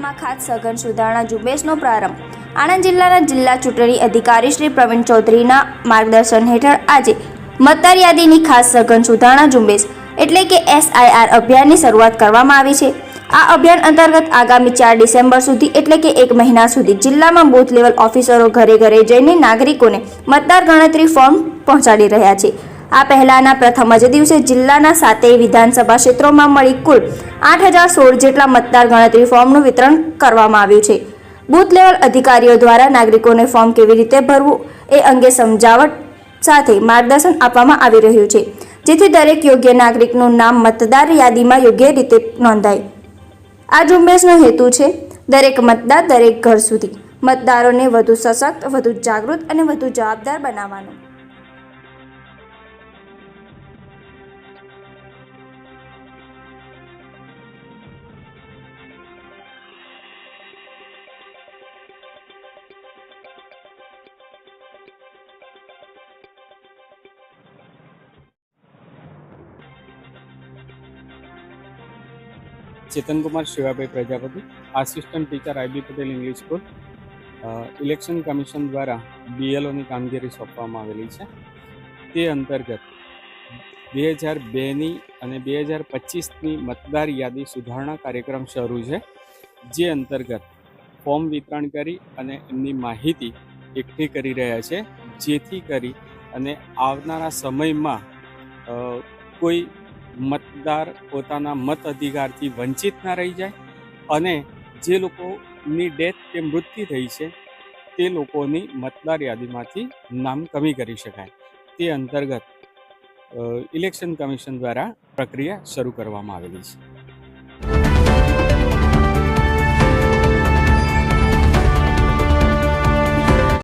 ખાસ સઘન સુધારણા ઝુંબેશનો પ્રારંભ. આણંદ જિલ્લાના જિલ્લા ચૂંટણી અધિકારી શ્રી પ્રવીણ ચૌધરીના માર્ગદર્શન હેઠળ આજે મતદાર યાદીની ખાસ સઘન સુધારણા ઝુંબેશ એટલે કે એસઆઈઆર અભિયાનની શરૂઆત કરવામાં આવી છે. આ અભિયાન અંતર્ગત આગામી ચાર ડિસેમ્બર સુધી એટલે કે એક મહિના સુધી જિલ્લામાં બૂથ લેવલ ઓફિસરો ઘરે ઘરે જઈને નાગરિકોને મતદાર ગણતરી ફોર્મ પહોંચાડી રહ્યા છે. આ પહેલાના પ્રથમ જ દિવસે જિલ્લાના સાતેય વિધાનસભા ક્ષેત્રોમાં મળી કુલ આઠ હજાર સોળ જેટલા મતદાર ગણતરી ફોર્મનું વિતરણ કરવામાં આવ્યું છે. બૂથ લેવલ અધિકારીઓ દ્વારા નાગરિકોને ફોર્મ કેવી રીતે ભરવું એ અંગે સમજાવટ સાથે માર્ગદર્શન આપવામાં આવી રહ્યું છે, જેથી દરેક યોગ્ય નાગરિકનું નામ મતદાર યાદીમાં યોગ્ય રીતે નોંધાય. આ ઝુંબેશનો હેતુ છે દરેક મતદાર દરેક ઘર સુધી મતદારોને વધુ સશક્ત, વધુ જાગૃત અને વધુ જવાબદાર બનાવવાનો. Chetankumar Shivabhai Prajapati assistant teacher IB Patel English school election commission દ્વારા બીએલઓની કામગીરી સોંપવામાં આવેલી છે તે અંતર્ગત બે હજાર બેની અને બે હજાર પચીસની મતદાર યાદી સુધારણા કાર્યક્રમ શરૂ છે જે અંતર્ગત ફોર્મ વિતરણ કરી અને એમની માહિતી એકઠી કરી રહ્યા છે જેથી કરી અને આવનારા સમયમાં કોઈ મતદાર પોતાના મત અધિકારથી વંચિત ના રહી જાય અને જે લોકોની ડેથ કે મૃત્યુ થઈ છે, તે લોકોની મતદાર યાદીમાંથી નામ કમી કરી શકાય. તે અંતર્ગત ઇલેક્શન કમિશન દ્વારા પ્રક્રિયા શરૂ કરવામાં આવેલી છે.